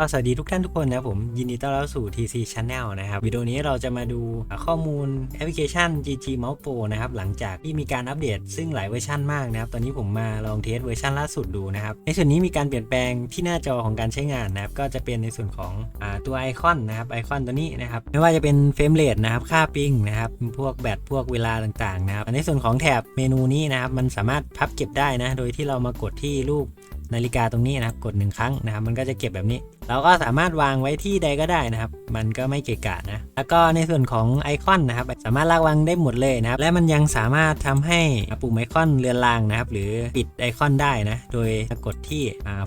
ก็สวัสดีทุกท่านทุกคนนะครับผมยินดีต้อนรับสู่ TC Channel นะครับวิดีโอนี้เราจะมาดูข้อมูลแอปพลิเคชัน GG Mouse Pro นะครับหลังจากที่มีการอัปเดตซึ่งหลายเวอร์ชันมากนะครับตอนนี้ผมมาลองเทสเวอร์ชันล่าสุดดูนะครับในส่วนนี้มีการเปลี่ยนแปลงที่หน้าจอของการใช้งานนะครับก็จะเป็นในส่วนของอตัวไอคอนนะครับไอคอนตัวนี้นะครับไม่ว่าจะเป็นเฟรมเรทนะครับค่าปิงนะครับพวกแบตพวกเวลาต่างๆนะครับในส่วนของแถบเมนูนี้นะครับมันสามารถพับเก็บได้นะโดยที่เรามากดที่รูปนาฬิกาตรงนี้นะครับกดหนึ่งครั้งนะครับมันก็จะเก็บแบบนี้ เราก็สามารถวางไว้ที่ใดก็ได้นะครับ มันก็ไม่เกะกะนะ แล้วก็ในส่วนของไอคอนนะครับ สามารถลากวางได้หมดเลยนะครับ และมันยังสามารถทำให้ปุ่มไอคอนเรือนรางนะครับ หรือปิดไอคอนได้นะ โดยกดที่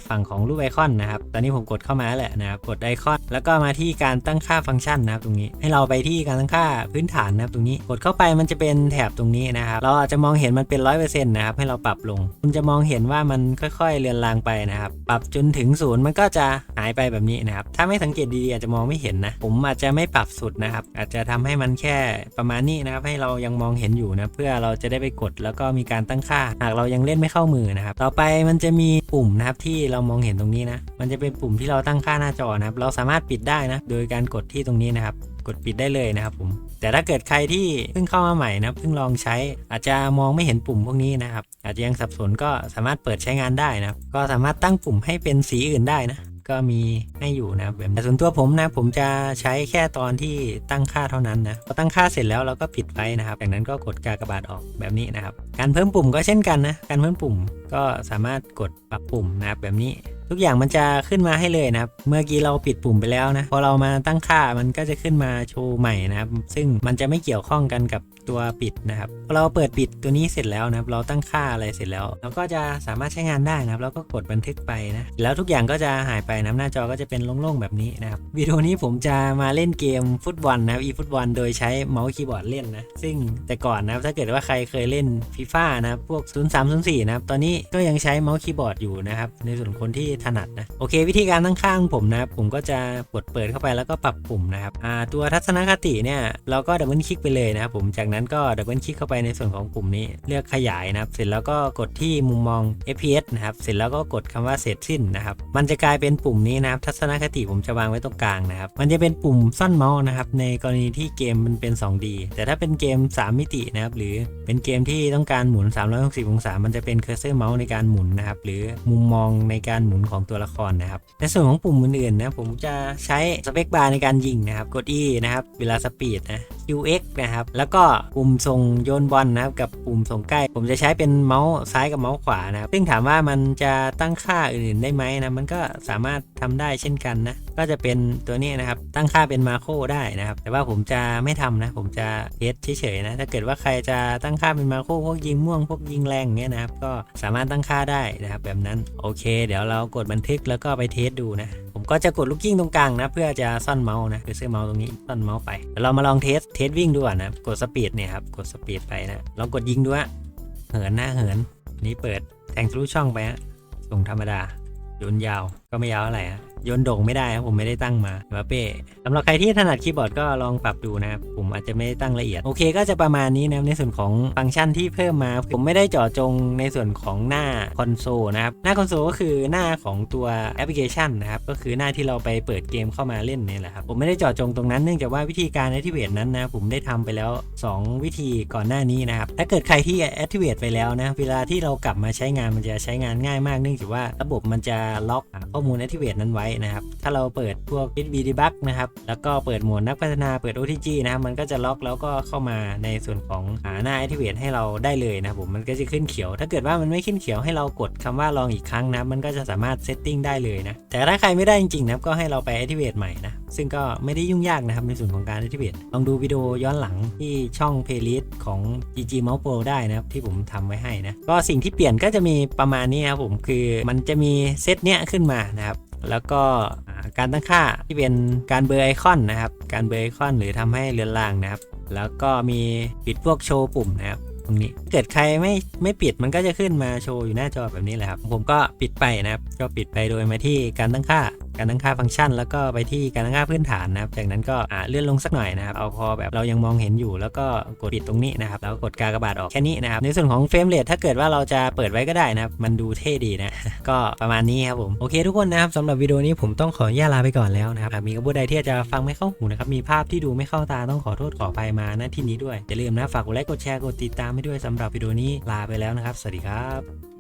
ฝั่งของรูปไอคอนนะครับ ตอนนี้ผมกดเข้ามาแล้วแหละนะครับ กดไอคอน แล้วก็มาที่การตั้งค่าฟังก์ชันนะครับตรงนี้ ให้เราไปที่การตั้งค่าพื้นฐานนะครับตรงนี้ กดเข้าไปมันจะเป็นแถบตรงนี้นะครับ เราอาจจะมองเห็นมันเป็นร้อยเปอร์เซ็นต์นะครับ ให้เราปรับลง คุณจะมองเห็นว่ามันค่อยๆเรือนรางไปนะครับ ปรับจนถึงศูนย์มันก็จะหายไปแบบนี้นะครับ ถ้าไม่สังเกตดีๆอาจจะมองไม่เห็นนะ ผมอาจจะไม่ปรับสุดนะครับ อาจจะทำให้มันแค่ประมาณนี้นะครับ ให้เรายังมองเห็นอยู่นะ เพื่อเราจะได้ไปกดแล้วก็มีการตั้งค่า หากเรายังเล่นไม่เข้ามือนะครับ ต่อไปมันจะมีปุ่มนะครับที่เรามองเห็นตรงนี้นะ มันจะเป็นปุ่มที่เราตั้งค่าหน้าจอนะครับ เราสามารถปิดได้นะ โดยการกดที่ตรงนี้นะครับ กดปิดได้เลยนะครับผม แต่ถ้าเกิดใครที่เพิ่งเข้ามาใหม่นะ เพิ่งลองใช้ อาจจะมองไม่เห็นปุ่มพวกนี้นะครับ อาจจะยังสับสนก็สามารถเปิดใช้งานได้นะครับ ก็สามารถตั้งปุ่มให้เป็นสีอื่นได้นะ ก็มีให้อยู่นะครับแบบแต่ส่วนตัวผมนะผมจะใช้แค่ตอนที่ตั้งค่าเท่านั้นนะพอตั้งค่าเสร็จแล้วเราก็ปิดไว้นะครับจากนั้นก็กดกากบาทออกแบบนี้นะครับ การเพิ่มปุ่มก็เช่นกันนะการเพิ่มปุ่มก็สามารถกดปรับปุ่มนะครับแบบนี้ทุกอย่างมันจะขึ้นมาให้เลยนะครับ เมื่อกี้เราปิดปุ่มไปแล้วนะ พอเรามาตั้งค่ามันก็จะขึ้นมาโชว์ใหม่นะครับ ซึ่งมันจะไม่เกี่ยวข้องกันกับ ตัวปิดนะครับเราเปิดปิดตัวนี้เสร็จแล้วนะครับ เราตั้งค่าอะไรเสร็จแล้ว เราก็จะสามารถใช้งานได้นะครับ แล้วก็กดบันทึกไปนะ แล้วทุกอย่างก็จะหายไปนะหน้าจอก็จะเป็นโล่งๆแบบนี้นะครับวิดีโอนี้ผมจะมาเล่นเกมฟุตบอลนะครับอีฟุตบอลโดยใช้เมาส์คีย์บอร์ดเล่นนะซึ่งแต่ก่อนนะครับถ้าเกิดว่าใครเคยเล่นฟีฟ่านะครับพวก 0 3 0 4 นะครับตอนนี้ก็ยังใช้เมาส์คีย์บอร์ดอยู่นะครับในส่วนคนที่ถนัดนะโอเค วิธีการตั้งค่าของผมนะครับผมก็จะกดเปิดเข้าไปแล้วก็ปรับปุ่มนะครับตัวทัศนคติเนี่ยเราก็ดับเบิลคลิกไปเลยนะครับผมจากนั้นก็ดับเบิลคลิกเข้าไปในส่วนของปุ่มนี้เลือกขยายนะครับ เสร็จแล้วก็กดที่มุมมอง FPS นะครับ เสร็จแล้วก็กดคำว่าเสร็จสิ้นนะครับ มันจะกลายเป็นปุ่มนี้นะครับ ทัศนคติผมจะวางไว้ตรงกลางนะครับ มันจะเป็นปุ่มซ่อนเมาส์นะครับ ในกรณีที่เกมมันเป็น 2D แต่ถ้าเป็นเกม 3 มิตินะครับ หรือเป็นเกมที่ต้องการหมุน 360 องศา มันจะเป็นเคอร์เซอร์เมาส์ในการหมุนนะครับ หรือมุมมองในการหมุนของตัวละครนะครับ ในส่วนของปุ่มอื่นๆนะ ผมจะใช้สเปคบาร์ในการยิงนะครับ กด E นะครับ เวลาสปีดนะ QX นะครับ แล้วก็ปุ่มส่งโยนบอลนะครับกับปุ่มส่งใกล้ ผมจะใช้เป็นเมาส์ซ้ายกับเมาส์ขวานะครับซึ่งถามว่ามันจะตั้งค่าอื่นๆได้ไหมนะมันก็สามารถทำได้เช่นกันนะก็จะเป็นตัวนี้นะครับตั้งค่าเป็นมาโครได้นะครับ แต่ว่าผมจะไม่ทำนะ ผมจะเทสเฉยๆนะถ้าเกิดว่าใครจะตั้งค่าเป็นมาโครพวกยิงม่วงพวกยิงแรงเงี้ยนะครับก็สามารถตั้งค่าได้นะครับแบบนั้นโอเค เดี๋ยวเรากดบันทึกแล้วก็ไปเทสดูนะ ก็จะกดลูกกิ้งตรงกลางนะ เพื่อจะซ่อนเมาส์นะคือซื้อเมาส์ตรงนี้ซ่อนเมาส์ไปเดี๋ยวเรามาลองเทสเทสวิ่งดูก่อนนะกดสปีดเนี่ยครับกดสปีดไปนะลองกดยิงดูฮะเหินหน้าเหินนี้เปิดแทงทะลุช่องไปฮะส่งธรรมดาโยนยาว ก็ไม่ยาวเท่าไรฮะโยนโด่งไม่ได้ครับผมไม่ได้ตั้งมาเมาเป้สำหรับใครที่ถนัดคีย์บอร์ดก็ลองปรับดูนะครับผมอาจจะไม่ได้ตั้งละเอียด โอเคก็จะประมาณนี้นะครับในส่วนของฟังก์ชันที่เพิ่มมา ผมไม่ได้เจาะจงในส่วนของหน้าคอนโซลนะครับหน้าคอนโซลก็คือหน้าของตัวแอปพลิเคชันนะครับก็คือหน้าที่เราไปเปิดเกมเข้ามาเล่นนี่แหละครับผมไม่ได้เจาะจงตรงนั้นเนื่องจากว่าวิธีการ activate นั้นนะผมได้ทำไปแล้ว 2 วิธีก่อนหน้านี้นะครับถ้าเกิดใครที่ activate ไปแล้วนะเวลาที่เรากลับมาใช้งานมันจะใช้งานง่ายมาก เนื่องจากว่าระบบมันจะล็อกข้อมูล activate นั้นไว้นะครับ ถ้าเราเปิดพวก HB debug นะครับ แล้วก็เปิดโหมดนักพัฒนาเปิด OTG นะครับ มันก็จะล็อกแล้วก็เข้ามาในส่วนของหาหน้า activate ให้เราได้เลยนะครับผม มันก็จะขึ้นเขียว ถ้าเกิดว่ามันไม่ขึ้นเขียวให้เรากดคำว่าลองอีกครั้งนะ มันก็จะสามารถเซตติ้งได้เลยนะ แต่ถ้าใครไม่ได้จริงๆนะก็ให้เราไป activate ใหม่นะ ซึ่งก็ไม่ได้ยุ่งยากนะครับในส่วนของการ activate ลองดูวิดีโอย้อนหลังที่ช่อง playlist ของ GG Mouse Pro ได้นะครับที่ผมทำไว้ให้นะก็สิ่งที่เปลี่ยนก็จะมีประมาณนี้ครับผมคือมันจะมีเซตเนี้ยขึ้นมานะครับแล้วก็การตั้งค่าที่เป็นการเบอร์ไอคอนนะครับ การเบอร์ไอคอนหรือทำให้เรือนรางนะครับ แล้วก็มีปิดพวกโชว์ปุ่มนะครับตรงนี้เกิดใครไม่ไม่ปิดมันก็จะขึ้นมาโชว์อยู่หน้าจอแบบนี้แหละครับ ผมก็ปิดไปนะครับ ก็ปิดไปโดยมาที่การตั้งค่าการตั้งค่าฟังก์ชัน แล้วก็ไปที่การตั้งค่าพื้นฐานนะครับ จากนั้นก็เลื่อนลงสักหน่อยนะครับ เอาพอแบบเรายังมองเห็นอยู่ แล้วก็กดปิดตรงนี้นะครับ แล้วกดกากบาทออกแค่นี้นะครับ ในส่วนของเฟรมเรทถ้าเกิดว่าเราจะเปิดไว้ก็ได้นะครับ มันดูเท่ดีนะ ก็ประมาณนี้ครับผม โอเคทุกคนนะครับสำหรับวิดีโอนี้ผมต้องขออนุญาตลาไปก่อนแล้วนะครับหากมีคำพูดใดที่จจะฟังไม่เข้าหูนะครับ มีภาพที่ดูไม่เข้าตาต้องขอโทษขออภัยมาณที่นี้ด้วยอย่าลืมนะฝากกดไลค์กดแชร์กดติดตามให้ด้วยสำหรับวิดีโอนี้ลาไปแล้วนะครับ สวัสดีครับ